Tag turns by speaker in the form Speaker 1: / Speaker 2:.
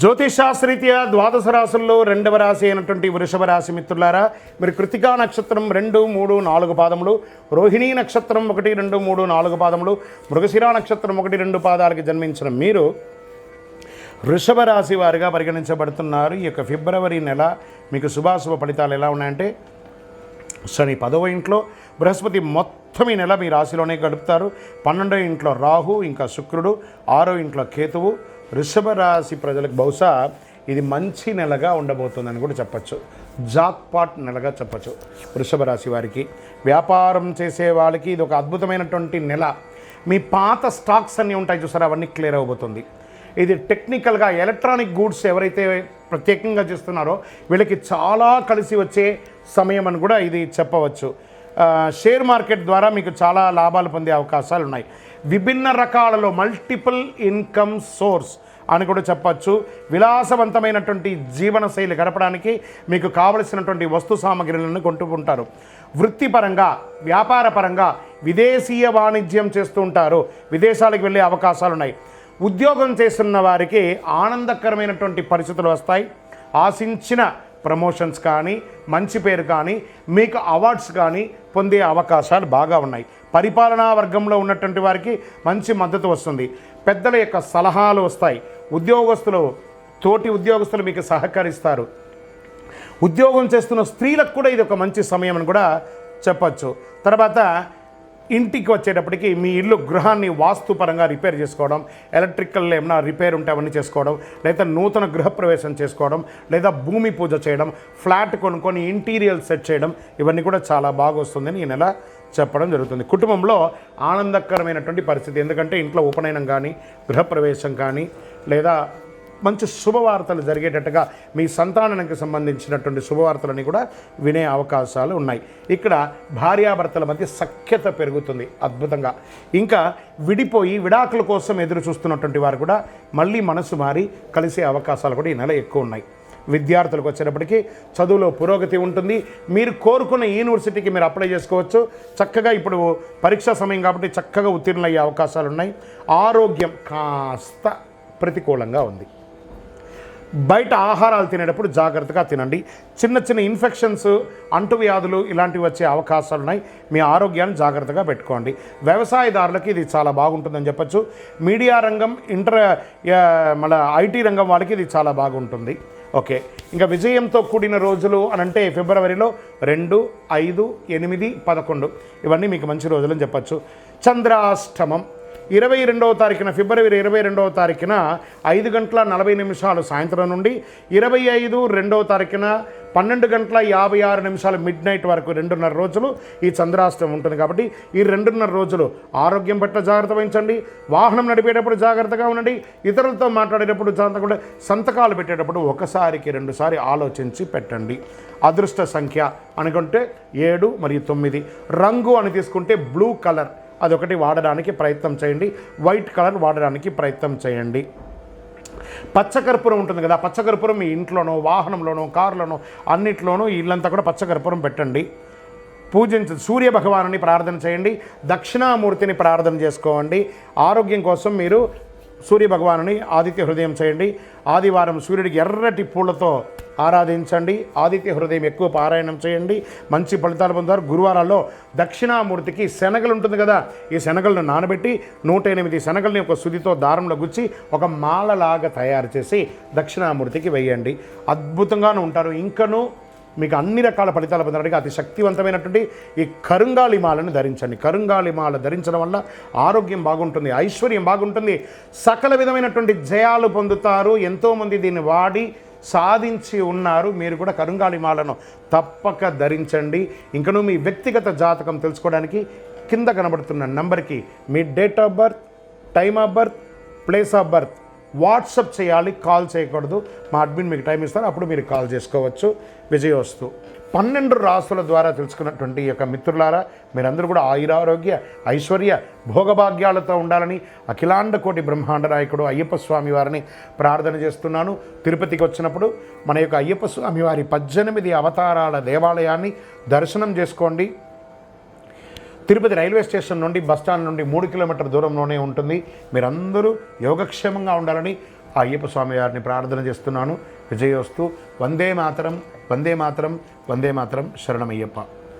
Speaker 1: జ్యోతిషాస్త్రీత్యా ద్వాదశ రాశుల్లో రెండవ రాశి అయినటువంటి వృషభ రాశి మిత్రులారా మీరు కృతికా నక్షత్రం రెండు మూడు నాలుగు పాదములు రోహిణీ నక్షత్రం ఒకటి రెండు మూడు నాలుగు పాదములు మృగశిరా నక్షత్రం ఒకటి రెండు పాదాలకి జన్మించిన మీరు వృషభ రాశి వారిగా పరిగణించబడుతున్నారు. ఈ యొక్క ఫిబ్రవరి నెల మీకు శుభాశుభ ఫలితాలు ఎలా ఉన్నాయంటే శని పదవ ఇంట్లో బృహస్పతి మొత్తం ఈ నెల మీ రాశిలోనే గడుపుతారు. పన్నెండో ఇంట్లో రాహు ఇంకా శుక్రుడు ఆరో ఇంట్లో కేతువు వృషభ రాశి ప్రజలకు బహుశా ఇది మంచి నెలగా ఉండబోతుందని కూడా చెప్పచ్చు. జాక్పాట్ నెలగా చెప్పచ్చు వృషభ రాశి వారికి. వ్యాపారం చేసే వాళ్ళకి ఇది ఒక అద్భుతమైనటువంటి నెల. మీ పాత స్టాక్స్ అన్నీ ఉంటాయి చూసారా? అవన్నీ క్లియర్ అవబోతుంది. ఇది టెక్నికల్గా ఎలక్ట్రానిక్ గూడ్స్ ఎవరైతే ప్రత్యేకంగా చేస్తున్నారో వీళ్ళకి చాలా కలిసి వచ్చే సమయం అని కూడా ఇది చెప్పవచ్చు. షేర్ మార్కెట్ ద్వారా మీకు చాలా లాభాలు పొందే అవకాశాలు ఉన్నాయి. విభిన్న రకాలలో మల్టిపుల్ ఇన్కమ్ సోర్స్ అని కూడా చెప్పచ్చు. విలాసవంతమైనటువంటి జీవన శైలి గడపడానికి మీకు కావలసినటువంటి వస్తు సామగ్రిలను కొంటూ ఉంటారు. వృత్తిపరంగా వ్యాపారపరంగా విదేశీయ వాణిజ్యం చేస్తూ ఉంటారు. విదేశాలకు వెళ్ళే అవకాశాలు ఉన్నాయి. ఉద్యోగం చేస్తున్న వారికి ఆనందకరమైనటువంటి పరిస్థితులు వస్తాయి. ఆశించిన ప్రమోషన్స్ కానీ మంచి పేరు కానీ మీకు అవార్డ్స్ కానీ పొందే అవకాశాలు బాగా ఉన్నాయి. పరిపాలనా వర్గంలో ఉన్నటువంటి వారికి మంచి మద్దతు వస్తుంది. పెద్దల యొక్క సలహాలు వస్తాయి. ఉద్యోగస్తులు తోటి ఉద్యోగస్తులు మీకు సహకరిస్తారు. ఉద్యోగం చేస్తున్న స్త్రీలకు కూడా ఇది ఒక మంచి సమయం అని కూడా చెప్పచ్చు. తర్వాత ఇంటికి వచ్చేటప్పటికి మీ ఇల్లు గృహాన్ని వాస్తుపరంగా రిపేర్ చేసుకోవడం ఎలక్ట్రికల్ ఏమైనా రిపేర్ ఉంటే అవన్నీ చేసుకోవడం లేదా నూతన గృహప్రవేశం చేసుకోవడం లేదా భూమి పూజ చేయడం ఫ్లాట్ కొనుక్కొని ఇంటీరియల్ సెట్ చేయడం ఇవన్నీ కూడా చాలా బాగా వస్తుందని ఈ నెల చెప్పడం జరుగుతుంది. కుటుంబంలో ఆనందకరమైనటువంటి పరిస్థితి. ఎందుకంటే ఇంట్లో ఉపనయనం కానీ గృహప్రవేశం కానీ లేదా మంచి శుభవార్తలు జరిగేటట్టుగా మీ సంతానానికి సంబంధించినటువంటి శుభవార్తలని కూడా వినే అవకాశాలు ఉన్నాయి. ఇక్కడ భార్యాభర్తల మధ్య సఖ్యత పెరుగుతుంది అద్భుతంగా. ఇంకా విడిపోయి విడాకుల కోసం ఎదురు చూస్తున్నటువంటి వారు కూడా మళ్ళీ మనసు మారి కలిసే అవకాశాలు కూడా ఈ నెల ఎక్కువ ఉన్నాయి. విద్యార్థులకు వచ్చేటప్పటికి చదువులో పురోగతి ఉంటుంది. మీరు కోరుకున్న యూనివర్సిటీకి మీరు అప్లై చేసుకోవచ్చు. చక్కగా ఇప్పుడు పరీక్షా సమయం కాబట్టి చక్కగా ఉత్తీర్ణులయ్యే అవకాశాలు ఉన్నాయి. ఆరోగ్యం కాస్త ప్రతికూలంగా ఉంది. బయట ఆహారాలు తినేటప్పుడు జాగ్రత్తగా తినండి. చిన్న చిన్న ఇన్ఫెక్షన్స్ అంటువ్యాధులు ఇలాంటివి వచ్చే అవకాశాలు ఉన్నాయి. మీ ఆరోగ్యాన్ని జాగ్రత్తగా పెట్టుకోండి. వ్యవసాయదారులకి ఇది చాలా బాగుంటుందని చెప్పచ్చు. మీడియా రంగం ఇంటర్ మన ఐటీ రంగం వాళ్ళకి ఇది చాలా బాగుంటుంది. ఓకే. ఇంకా విజయంతో కూడిన రోజులు అని అంటే ఫిబ్రవరిలో రెండు ఐదు ఎనిమిది పదకొండు. ఇవన్నీ మీకు మంచి రోజులని చెప్పచ్చు. చంద్రాష్టమం. ఇరవై రెండవ తారీఖున ఫిబ్రవరి ఇరవై రెండవ తారీఖున ఐదు గంటల నలభై నిమిషాలు సాయంత్రం నుండి ఇరవై ఐదు రెండవ తారీఖున పన్నెండు గంటల యాభై ఆరు నిమిషాలు మిడ్ నైట్ వరకు రెండున్నర రోజులు ఈ చంద్రాష్టం ఉంటుంది కాబట్టి ఈ రెండున్నర రోజులు ఆరోగ్యం పట్ల జాగ్రత్త వహించండి వాహనం నడిపేటప్పుడు జాగ్రత్తగా ఉండండి ఇతరులతో మాట్లాడేటప్పుడు జాగ్రత్తగా సంతకాలు పెట్టేటప్పుడు ఒకసారికి రెండుసారి ఆలోచించి పెట్టండి. అదృష్ట సంఖ్య అనుకుంటే ఏడు మరియు తొమ్మిది. రంగు అని తీసుకుంటే బ్లూ కలర్. అదొకటి వాడడానికి ప్రయత్నం చేయండి. వైట్ కలర్ వాడడానికి ప్రయత్నం చేయండి. పచ్చకర్పూరం ఉంటుంది కదా పచ్చకర్పూరం మీ ఇంట్లోనో వాహనంలోనో కారులోనో అన్నిట్లోనూ ఇల్లంతా కూడా పచ్చకర్పూరం పెట్టండి. పూజించ సూర్య భగవానుని ప్రార్థన చేయండి. దక్షిణామూర్తిని ప్రార్థన చేసుకోండి. ఆరోగ్యం కోసం మీరు సూర్య భగవానుని ఆదిత్య హృదయం చేయండి. ఆదివారం సూర్యుడికి ఎర్రటి పూలతో ఆరాధించండి. ఆదిత్య హృదయం ఎక్కువ పారాయణం చేయండి. మంచి ఫలితాలు పొందుతారు. గురువారాల్లో దక్షిణామూర్తికి శనగలు ఉంటుంది కదా ఈ శనగలను నానబెట్టి నూట ఎనిమిది శనగల్ని ఒక సుదితో దారంలో గుచ్చి ఒక మాలలాగా తయారు చేసి దక్షిణామూర్తికి వేయండి. అద్భుతంగానే ఉంటారు. ఇంకనూ మీకు అన్ని రకాల ఫలితాలు పొందడానికి అతి శక్తివంతమైనటువంటి ఈ కరుంగాలి మాలను ధరించండి. కరుంగాలి మాల ధరించడం వల్ల ఆరోగ్యం బాగుంటుంది ఐశ్వర్యం బాగుంటుంది. సకల విధమైనటువంటి జయాలు పొందుతారు. ఎంతోమంది దీన్ని వాడి సాధించి ఉన్నారు. మీరు కూడా కరుంగాళిమాలను తప్పక ధరించండి. ఇంకనూ మీ వ్యక్తిగత జాతకం తెలుసుకోవడానికి కింద కనబడుతున్న నంబర్కి మీ date of birth time of birth place of birth WhatsApp చేయాలి కాల్ చేయకూడదు. మా అడ్మిన్ మీకు టైం ఇస్తారు అప్పుడు మీరు కాల్ చేసుకోవచ్చు. విజయోస్తు. పన్నెండు రాసుల ద్వారా తెలుసుకున్నటువంటి ఈ యొక్క మిత్రులారా మీరందరూ కూడా ఆయురారోగ్య ఐశ్వర్య భోగభాగ్యాలతో ఉండాలని అఖిలాండ కోటి బ్రహ్మాండ నాయకుడు అయ్యప్ప స్వామి వారిని ప్రార్థన చేస్తున్నాను. తిరుపతికి వచ్చినప్పుడు మన యొక్క అయ్యప్ప స్వామి వారి పద్దెనిమిది అవతారాల దేవాలయాన్ని దర్శనం చేసుకోండి. తిరుపతి రైల్వే స్టేషన్ నుండి బస్ స్టాండ్ నుండి మూడు కిలోమీటర్ దూరంలోనే ఉంటుంది. మీరందరూ యోగక్షేమంగా ఉండాలని ఆ అయ్యప్ప స్వామి వారిని ప్రార్థన చేస్తున్నాను. విజయోస్తు. వందే మాతరం వందే మాతరం వందే మాతరం శరణమయ్యప్ప.